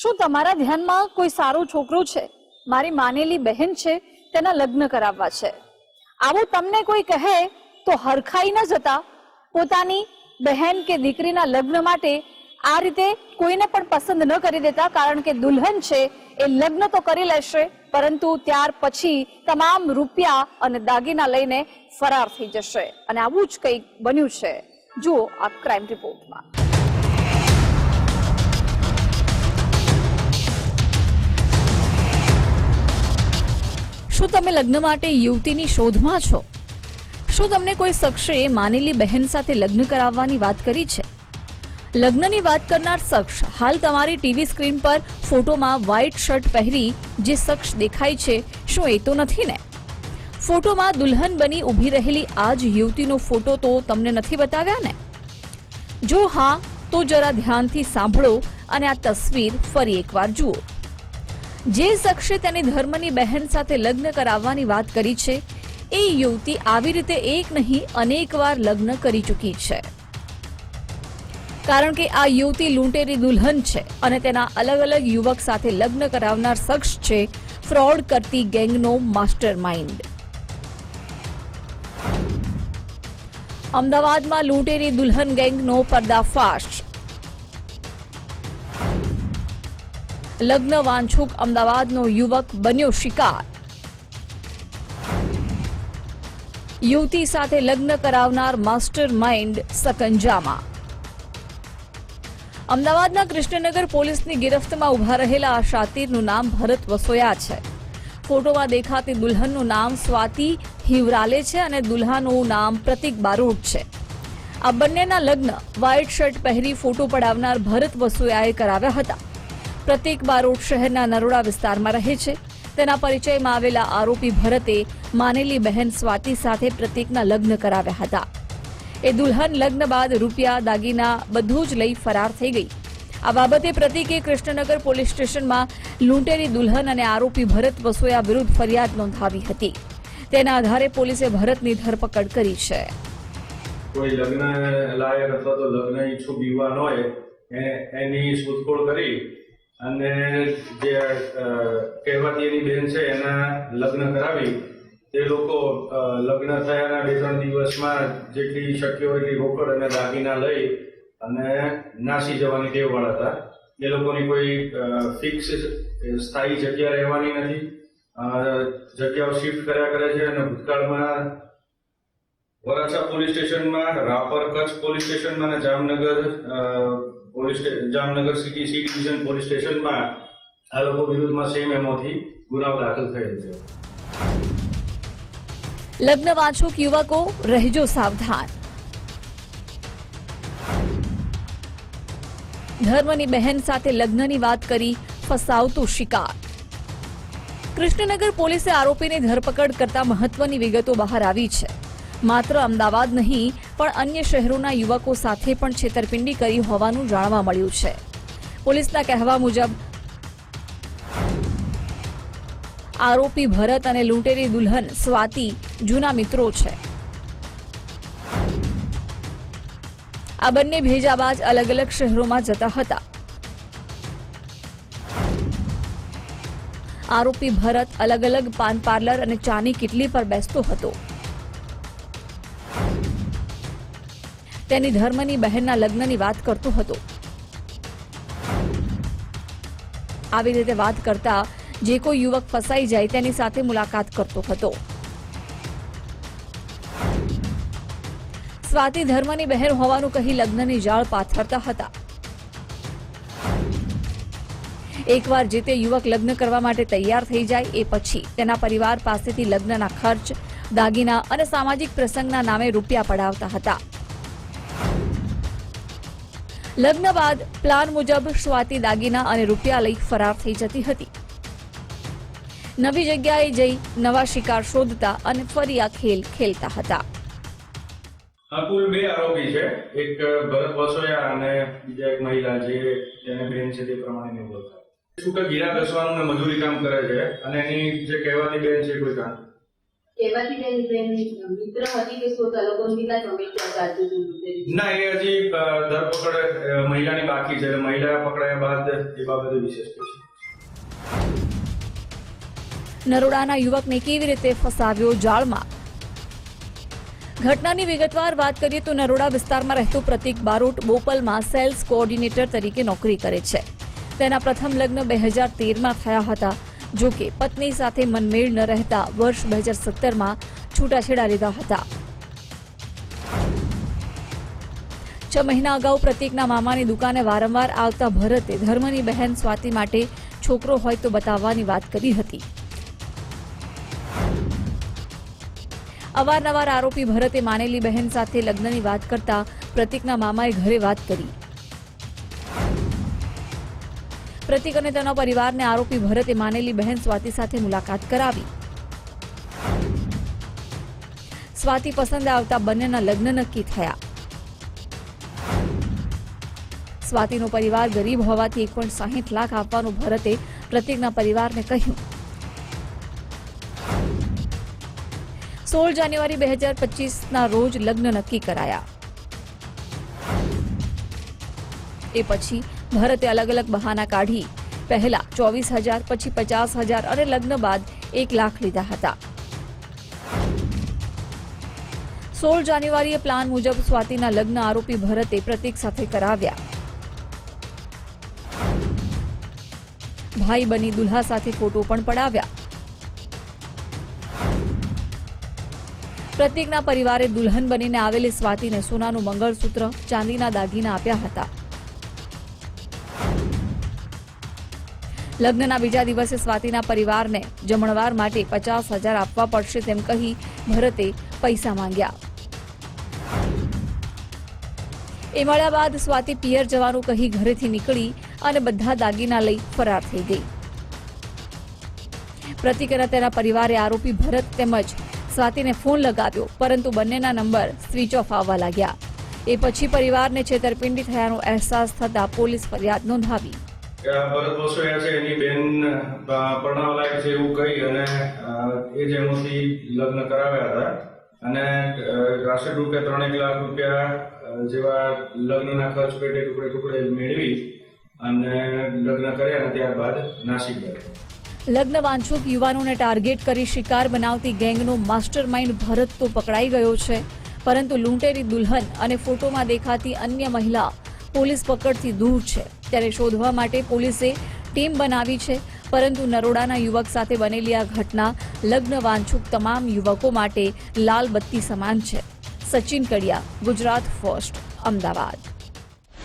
શું તમારા ધ્યાનમાં કોઈ સારો છોકરો છે? મારી માનેલી બહેન છે, તેના લગ્ન કરાવવા છે. આવું તમને કોઈ કહે તો હરખાઈ ન જતા. પોતાની બહેન કે દીકરીના લગ્ન માટે આ રીતે કોઈને પણ પસંદ ન કરી દેતા, કારણ કે દુલ્હન છે, એ લગ્ન તો કરી લેશે, પરંતુ ત્યાર પછી તમામ રૂપિયા અને દાગીના લઈને ફરાર થઈ જશે. અને આવું જ કંઈક બન્યું છે. જુઓ આ ક્રાઇમ રિપોર્ટમાં શું તમે લગ્ન માટે યુવતીની શોધમાં છો? શું તમને કોઈ શખ્સે માનેલી બહેન સાથે લગ્ન કરાવવાની વાત કરી છે? લગ્નની વાત કરનાર શખ્સ હાલ તમારી ટીવી સ્ક્રીન પર ફોટોમાં વ્હાઇટ શર્ટ પહેરી જે શખ્સ દેખાય છે, શું એ તો નથી ને? ફોટોમાં દુલ્હન બની ઊભી રહેલી આ જ યુવતીનો ફોટો તો તમને નથી બતાવ્યા ને? જો હા, તો જરા ધ્યાનથી સાંભળો અને આ તસવીર ફરી એકવાર જુઓ. જે શખ્સે તેની ધર્મની બહેન સાથે લગ્ન કરાવવાની વાત કરી છે, એ યુવતી આવી રીતે એક નહીં, અનેક વાર લગ્ન કરી ચૂકી છે. કારણ કે આ યુવતી લૂંટેરી દુલ્હન છે અને તેના અલગ અલગ યુવક સાથે લગ્ન કરાવનાર શખ્સ છે, ફ્રોડ કરતી ગેંગનો માસ્ટર માઇન્ડ અમદાવાદમાં લૂંટેરી દુલ્હન ગેંગનો પર્દાફાશ. લગ્ન વાંછુક અમદાવાદનો યુવક બન્યો શિકાર. યુવતી સાથે લગ્ન કરાવનાર માસ્ટર માઇન્ડ સકંજામાં. અમદાવાદના કૃષ્ણનગર પોલીસની ગિરફ્તમાં ઊભા રહેલા આ શાતીરનું નામ ભરત વસોયા છે. ફોટોમાં દેખાતી દુલ્હનનું નામ સ્વાતિ હિવરાલે છે અને દુલ્હાનું નામ પ્રતિક બારોટ છે. આ બંનેના લગ્ન વ્હાઇટ શર્ટ પહેરી ફોટો પડાવનાર ભરત વસોયાએ કરાવ્યા હતા. પ્રતિક બારોટ શહેરના નરોડા વિસ્તારમાં રહે છે. તેના પરિચયમાં આવેલા આરોપી ભરતે માનેલી બહેન સ્વાતિ સાથે પ્રતિકના લગ્ન કરાવ્યા હતા. એ દુલ્હન લગ્ન બાદ રૂપિયા, દાગીના બધું જ લઈ ફરાર થઈ ગઈ. આ બાબતે પ્રતિકે કૃષ્ણનગર પોલીસ સ્ટેશનમાં લૂંટેલી દુલ્હન અને આરોપી ભરત વસોયા વિરુદ્ધ ફરિયાદ નોંધાવી હતી. તેના આધારે પોલીસે ભરતની ધરપકડ કરી છે. કોઈ લગ્ન લાયક અથવા તો લગ્ન ઈચ્છુક યુવાન હોય એની શોધખોળ કરી અને જે કહેવાતી એની બેન છે, એના લગ્ન કરાવી, તે લોકો લગ્ન થયાના બે ત્રણ દિવસમાં જેટલી શક્ય હોય એટલી રોકડ અને દાગીના લઈ અને નાસી જવાની ટેવવાળા હતા. એ લોકોની કોઈ ફિક્સ સ્થાયી જગ્યા રહેવાની નથી. જગ્યાઓ શિફ્ટ કર્યા કરે છે અને ભૂતકાળમાં વરાછા પોલીસ સ્ટેશનમાં, રાપર કચ્છ પોલીસ સ્ટેશનમાં અને Jamnagar Jamnagar city C division police સ્ટેશનમાં આ લોકો વિરુદ્ધમાં સેમ એમોથી ગુનાઓ દાખલ થયેલ છે. લગ્ન વાંચુક યુવકો રહેજો સાવધાન. ધર્મની બહેન સાથે લગ્નની વાત કરી ફસાવતો શિકાર. કૃષ્ણનગર પોલીસે આરોપીની ધરપકડ કરતા મહત્વની વિગતો બહાર આવી છે. માત્ર અમદાવાદ નહીં, પણ અન્ય શહેરોના યુવકો સાથે પણ છેતરપિંડી કરી હોવાનું જાણવા મળ્યું છે. પોલીસના કહેવા મુજબ, આરોપી ભરત અને લૂંટેરી દુલ્હન સ્વાતિ જૂના મિત્રો છે. આ બંને ભેજાબાજ અલગ અલગ શહેરોમાં જતા હતા. આરોપી ભરત અલગ અલગ પાન પાર્લર અને ચાની કિટલી પર બેસતો હતો. તેની ધર્મની બહેનના લગ્નની વાત કરતો હતો. આવી રીતે વાત કરતા જે કોઈ યુવક ફસાઈ જાય તેની સાથે મુલાકાત કરતો હતો. સ્વાતિ ધર્મની બહેન હોવાનું કહી લગ્નની જાળ પાથરતા હતા. એકવાર જે તે યુવક લગ્ન કરવા માટે તૈયાર થઈ જાય એ પછી તેના પરિવાર પાસેથી લગ્નના ખર્ચ, દાગીના અને સામાજિક પ્રસંગના નામે રૂપિયા પડાવતા હતા. લગ્ન બાદ પ્લાન મુજબ સ્વાતિ દાગીના અને રૂપિયા લઈ ફરાર થઈ જતી હતી. નવી જગ્યાએ જઈ નવા શિકાર શોધતા અને ફરી આ ખેલ ખેલતા હતા. આ કુલ બે આરોપી છે. એક ભરત વસોયા અને બીજા એક મહિલા જે જેને બેન છે તે પ્રમાણે નિવૃત્ત છૂટક હીરા ઘસવાનું ને મજૂરી કામ કરે છે અને એની જે કહેવાતી બેન છે કોઈ કામ કહેવાતી બેન મિત્ર હતી કે શું લોકોને? ના એ હજી ધરપકડ મહિલાની બાકી છે મહિલા પકડાયા બાદ એ બાબતે વિશેષ નરોડાના યુવકને કેવી રીતે ફસાવ્યો જાળમાં? ઘટનાની વિગતવાર વાત કરીએ તો નરોડા વિસ્તારમાં રહેતો પ્રતિક બારોટ બોપલમાં સેલ્સ કોઓર્ડિનેટર તરીકે નોકરી કરે છે. તેના પ્રથમ લગ્ન બે હજાર તેરમાં થયા હતા. જો કે પત્ની સાથે મનમેળ ન રહેતા વર્ષ બે હજાર સત્તરમાં છૂટાછેડા લીધા હતા. છ મહિના અગાઉ પ્રતિકના મામાની દુકાને વારંવાર આવતા ભરતે ધર્મની બહેન સ્વાતિ માટે છોકરો હોય તો બતાવવાની વાત કરી હતી. અવારનવાર આરોપી ભરતે માનેલી બહેન સાથે લગ્નની વાત કરતા પ્રતિકના મામાએ ઘરે વાત કરી. પ્રતિક અને તેના પરિવારને આરોપી ભરતે માનેલી બહેન સ્વાતિ સાથે મુલાકાત કરાવી. સ્વાતિ પસંદ આવતા બંનેના લગ્ન નક્કી થયા. સ્વાતિનો પરિવાર ગરીબ હોવાથી એક પોઈન્ટ સાહીઠ લાખ આપવાનું ભરતે પ્રતિકના પરિવારને કહ્યું. સોળ જાન્યુઆરી બે હજાર પચીસના રોજ લગ્ન નક્કી કરાયા. એ પછી ભારતે અલગ અલગ બહાના કાઢી. પહેલા ચોવીસ હજાર, પછી પચાસ હજાર અને લગ્ન બાદ એક લાખ લીધા હતા. સોળ જાન્યુઆરીએ પ્લાન મુજબ સ્વાતિના લગ્ન આરોપી ભરતે પ્રતિક સાથે કરાવ્યા. ભાઈ બની દુલ્હા સાથે ફોટો પણ પડાવ્યા. પ્રતિકના પરિવારે દુલ્હન બનીને આવેલી સ્વાતિને સોનાનું મંગળસૂત્ર, ચાંદીના દાગીના આપ્યા હતા. લગ્નના બીજા દિવસે સ્વાતિના પરિવારને જમણવાર માટે પચાસ હજાર આપવા પડશે તેમ કહી ભરતે પૈસા માંગ્યા. એ મળ્યા બાદ સ્વાતિ પિયર જવાનું કહી ઘરેથી નીકળી અને બધા દાગીના લઈ ફરાર થઈ ગઈ. પ્રતિક તેના પરિવારે આરોપી ભરત તેમજ સ્વાતિને ફોન લગાવ્યો, પરંતુ બંનેના નંબર સ્વિચ ઓફ આવવા લાગ્યા. એ પછી પરિવારને છેતરપિંડી થયાનો અહેસાસ થતા પોલીસ ફરિયાદ નોંધાવી. ભરત વસોયા છે એની બેન અ, છે એવું કહી અને એ જ એમાંથી લગ્ન કરાવ્યા હતા. અને રાષ્ટ્રીય રૂપે ત્રણેક લાખ રૂપિયા જેવા લગ્નના ખર્ચ પેટે ટુકડે ટુકડે મેળવી અને લગ્ન કર્યા અને ત્યારબાદ નાસી ગયા લગ્ન વાંછુક યુવાનોને ટાર્ગેટ કરી શિકાર બનાવતી ગેંગનો માસ્ટર માઇન્ડ ભરત તો પકડાઈ ગયો છે. પરંતુ લૂંટેરી દુલ્હન અને ફોટોમાં દેખાતી અન્ય મહિલા પોલીસ પકડથી દૂર છે. ત્યારે શોધવા માટે પોલીસે ટીમ બનાવી છે, પરંતુ નરોડાના યુવક સાથે બનેલી આ ઘટના લગ્ન વાંછુક તમામ યુવકો માટે લાલ બત્તી સમાન છે. સચિન કડિયા, ગુજરાત ફર્સ્ટ, અમદાવાદ.